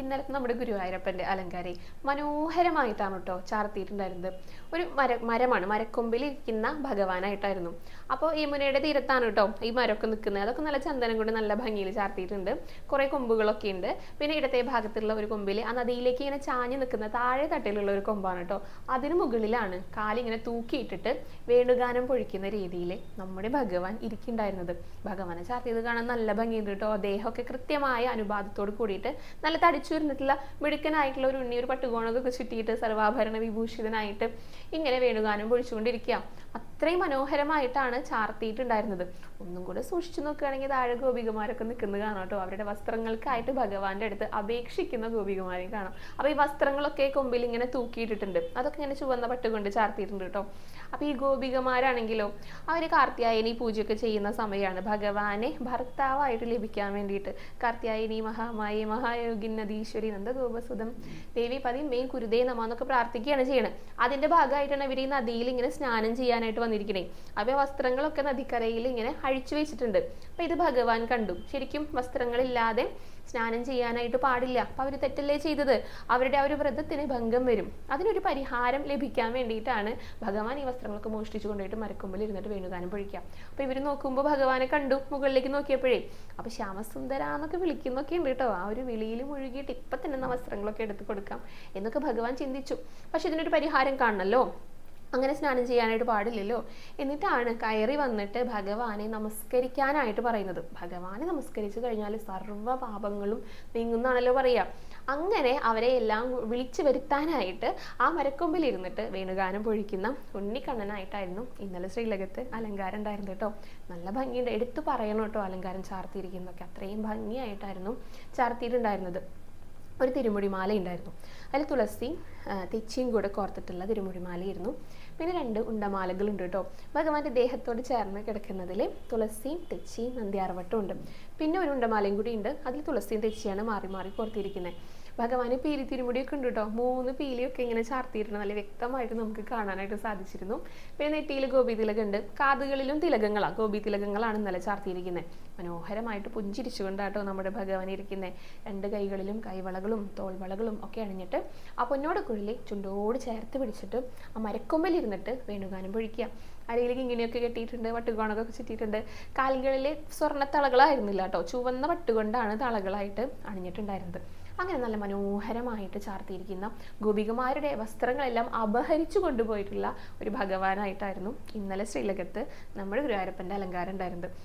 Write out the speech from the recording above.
ഇന്നലത്തെ നമ്മുടെ ഗുരുവായൂരപ്പന്റെ അലങ്കാരി മനോഹരമായിട്ടാണ് കേട്ടോ ചാർത്തിയിട്ടുണ്ടായിരുന്നത്. ഒരു മര മരമാണ് മരക്കൊമ്പിൽ ഇരിക്കുന്ന ഭഗവാനായിട്ടായിരുന്നു. അപ്പോൾ ഈ മുനയുടെ തീരത്താണ് കേട്ടോ ഈ മരമൊക്കെ നിൽക്കുന്നത്. അതൊക്കെ നല്ല ചന്ദനം കൊണ്ട് നല്ല ഭംഗിയിൽ ചാർത്തിയിട്ടുണ്ട്. കുറേ കൊമ്പുകളൊക്കെ ഉണ്ട്. പിന്നെ ഇടത്തെ ഭാഗത്തുള്ള ഒരു കൊമ്പിൽ ആ നദിയിലേക്ക് ഇങ്ങനെ ചാഞ്ഞു നിൽക്കുന്ന താഴെ തട്ടിലുള്ള ഒരു കൊമ്പാണ് കേട്ടോ അതിന് മുകളിലാണ് കാലിങ്ങനെ തൂക്കിയിട്ടിട്ട് വേണുഗാനം പൊഴിക്കുന്ന രീതിയിൽ നമ്മുടെ ഭഗവാൻ ഇരിക്കുന്നുണ്ടായിരുന്നത്. ഭഗവാനെ ചാർത്തിയത് കാണാൻ നല്ല ഭംഗിയുണ്ട് കേട്ടോ ദേഹമൊക്കെ കൃത്യമായ അനുപാതത്തോട് കൂടിയിട്ട് നല്ല തടിച്ചുരുന്നിട്ടുള്ള മിടുക്കനായിട്ടുള്ള ഒരു ഉണ്ണി ഒരു പട്ടുകോണൊക്കെ ചുറ്റിയിട്ട് സർവാഭരണ വിഭൂഷിതനായിട്ട് ഇങ്ങനെ വേണുഗാനം പൊഴിച്ചുകൊണ്ടിരിക്കുക. അത്രയും മനോഹരമായിട്ടാണ് ചാർത്തിയിട്ടുണ്ടായിരുന്നത്. ഒന്നും കൂടെ സൂക്ഷിച്ചു നോക്കുകയാണെങ്കിൽ താഴെ ഗോപികമാരൊക്കെ നിൽക്കുന്നത് കാണാം കേട്ടോ. അവരുടെ വസ്ത്രങ്ങൾക്കായിട്ട് ഭഗവാന്റെ അടുത്ത് അപേക്ഷിക്കുന്ന ഗോപികമാരെയും കാണാം. അപ്പൊ ഈ വസ്ത്രങ്ങളൊക്കെ കൊമ്പിൽ ഇങ്ങനെ തൂക്കിയിട്ടിട്ടുണ്ട്. അതൊക്കെ ഇങ്ങനെ ചുവന്ന പട്ടുകൊണ്ട് ചാർത്തിയിട്ടുണ്ട് കേട്ടോ. അപ്പൊ ഈ ഗോപികമാരാണെങ്കിലോ അവർ കാർത്തിയായനി പൂജയൊക്കെ ചെയ്യുന്ന സമയമാണ് ഭഗവാനെ ഭർത്താവായിട്ട് ലഭിക്കാൻ വേണ്ടിയിട്ട്. കാർത്തിയായനി മഹാമായി മഹായോഗി നദീശ്വരി നന്ദഗോപസുതം ദേവി പതി മെയിൻ കുരുദേ നമ എന്നൊക്കെ പ്രാർത്ഥിക്കുകയാണ് ചെയ്യുന്നത് അതിന്റെ ഭാഗമായിട്ടാണ് ഇവർ ഈ നദിയിൽ ഇങ്ങനെ സ്നാനം ചെയ്യാനായിട്ട് വന്നിരിക്കണേ. അവ വസ്ത്രങ്ങളൊക്കെ നദിക്കരയിൽ ഇങ്ങനെ അഴിച്ചു വെച്ചിട്ടുണ്ട്. അപ്പൊ ഇത് ഭഗവാൻ കണ്ടു. ശരിക്കും വസ്ത്രങ്ങളില്ലാതെ സ്നാനം ചെയ്യാനായിട്ട് പാടില്ല. അപ്പൊ അവർ തെറ്റല്ലേ ചെയ്തത്? അവരുടെ ആ ഒരു വ്രതത്തിന് ഭംഗം വരും. അതിനൊരു പരിഹാരം ലഭിക്കാൻ വേണ്ടിയിട്ടാണ് ഭഗവാൻ ഈ വസ്ത്രങ്ങളൊക്കെ മോഷ്ടിച്ചു കൊണ്ടുപോയിട്ട് മരക്കൊമ്പിൽ ഇരുന്നിട്ട് വേണുഗാനം പൊഴിക്കാം അപ്പൊ ഇവർ നോക്കുമ്പോൾ ഭഗവാനെ കണ്ടു മുകളിലേക്ക് നോക്കിയപ്പോഴേ. അപ്പൊ ശ്യാമസുന്ദര എന്നൊക്കെ വിളിക്കുന്നൊക്കെ ഉണ്ട് കേട്ടോ ആ ഒരു വിളിയിൽ മുഴുകിയിട്ട് ഇപ്പൊ തന്നെ വസ്ത്രങ്ങളൊക്കെ എടുത്ത് കൊടുക്കാം എന്നൊക്കെ ഭഗവാൻ ചിന്തിച്ചു. പക്ഷെ ഇതിനൊരു പരിഹാരം കാണണമല്ലോ അങ്ങനെ സ്നാനം ചെയ്യാനായിട്ട് പാടില്ലല്ലോ. എന്നിട്ടാണ് കയറി വന്നിട്ട് ഭഗവാനെ നമസ്കരിക്കാനായിട്ട് പറയുന്നത്. ഭഗവാനെ നമസ്കരിച്ചു കഴിഞ്ഞാൽ സർവ പാപങ്ങളും നീങ്ങുന്നാണല്ലോ പറയുക അങ്ങനെ അവരെ എല്ലാം വിളിച്ചു വരുത്താനായിട്ട് ആ മരക്കൊമ്പിൽ ഇരുന്നിട്ട് വേണുഗാനം പൊഴിക്കുന്ന ഉണ്ണിക്കണ്ണനായിട്ടായിരുന്നു ഇന്നലെ ശ്രീലകത്ത് അലങ്കാരം ഉണ്ടായിരുന്നു കേട്ടോ. നല്ല ഭംഗിയുണ്ട്. എടുത്തു പറയണം കേട്ടോ അലങ്കാരം ചാർത്തിയിരിക്കുന്നതൊക്കെ. അത്രയും ഭംഗിയായിട്ടായിരുന്നു ചാർത്തിയിട്ടുണ്ടായിരുന്നത്. ഒരു തിരുമുടിമാല ഉണ്ടായിരുന്നു. അതിൽ തുളസി തെച്ചിയും കൂടെ കോർത്തിട്ടുള്ള തിരുമുടിമാലയായിരുന്നു. പിന്നെ രണ്ട് ഉണ്ടമാലകളുണ്ട് കേട്ടോ. ഭഗവാന്റെ ദേഹത്തോട് ചേർന്ന് കിടക്കുന്നതിൽ തുളസിയും തെച്ചിയും നന്ദിയാർവട്ടവും ഉണ്ട്. പിന്നെ ഒരു ഉണ്ടമാലയും കൂടി ഉണ്ട്. അതിൽ തുളസിയും തെച്ചിയാണ് മാറി മാറി കോർത്തിരിക്കുന്നത്. ഭഗവാന് പീലി തിരുമുടിയൊക്കെ ഉണ്ട് കേട്ടോ. മൂന്ന് പീലിയൊക്കെ ഇങ്ങനെ ചാർത്തിയിട്ടുണ്ട്. നല്ല വ്യക്തമായിട്ട് നമുക്ക് കാണാനായിട്ട് സാധിച്ചിരുന്നു. പിന്നെ നെറ്റിയിൽ ഗോപി തിലകുണ്ട് കാതുകളിലും തിലകങ്ങളാണ് ഗോപി തിലകങ്ങളാണ് ഇന്നലെ ചാർത്തിയിരിക്കുന്നത്. മനോഹരമായിട്ട് പുഞ്ചിരിച്ചുകൊണ്ടാട്ടോ നമ്മുടെ ഭഗവാൻ ഇരിക്കുന്നത് രണ്ട് കൈകളിലും കൈവളകളും തോൾവളകളും ഒക്കെ അണിഞ്ഞിട്ട് ആ പൊന്നോട് കുഴലി ചുണ്ടോട് ചേർത്ത് പിടിച്ചിട്ട് ആ മരക്കൊമ്പലിരുന്നിട്ട് വേണുഗാനം പൊഴിക്കുക. അരയിലേക്ക് ഇങ്ങനെയൊക്കെ കെട്ടിയിട്ടുണ്ട് വട്ടുകോണൊക്കെ ചുറ്റിയിട്ടുണ്ട്. കാലുകളിൽ സ്വർണ തളകളായിരുന്നില്ല കേട്ടോ ചുവന്ന വട്ടുകൊണ്ടാണ് തളകളായിട്ട് അണിഞ്ഞിട്ടുണ്ടായിരുന്നത്. അങ്ങനെ നല്ല മനോഹരമായിട്ട് ചാർത്തിയിരിക്കുന്ന ഗോപികമാരുടെ വസ്ത്രങ്ങളെല്ലാം അപഹരിച്ചു കൊണ്ടുപോയിട്ടുള്ള ഒരു ഭഗവാനായിട്ടായിരുന്നു ഇന്നലെ ശ്രീലകത്ത് നമ്മുടെ ഗുരുവായൂരപ്പന്റെ അലങ്കാരം ഉണ്ടായിരുന്നത്.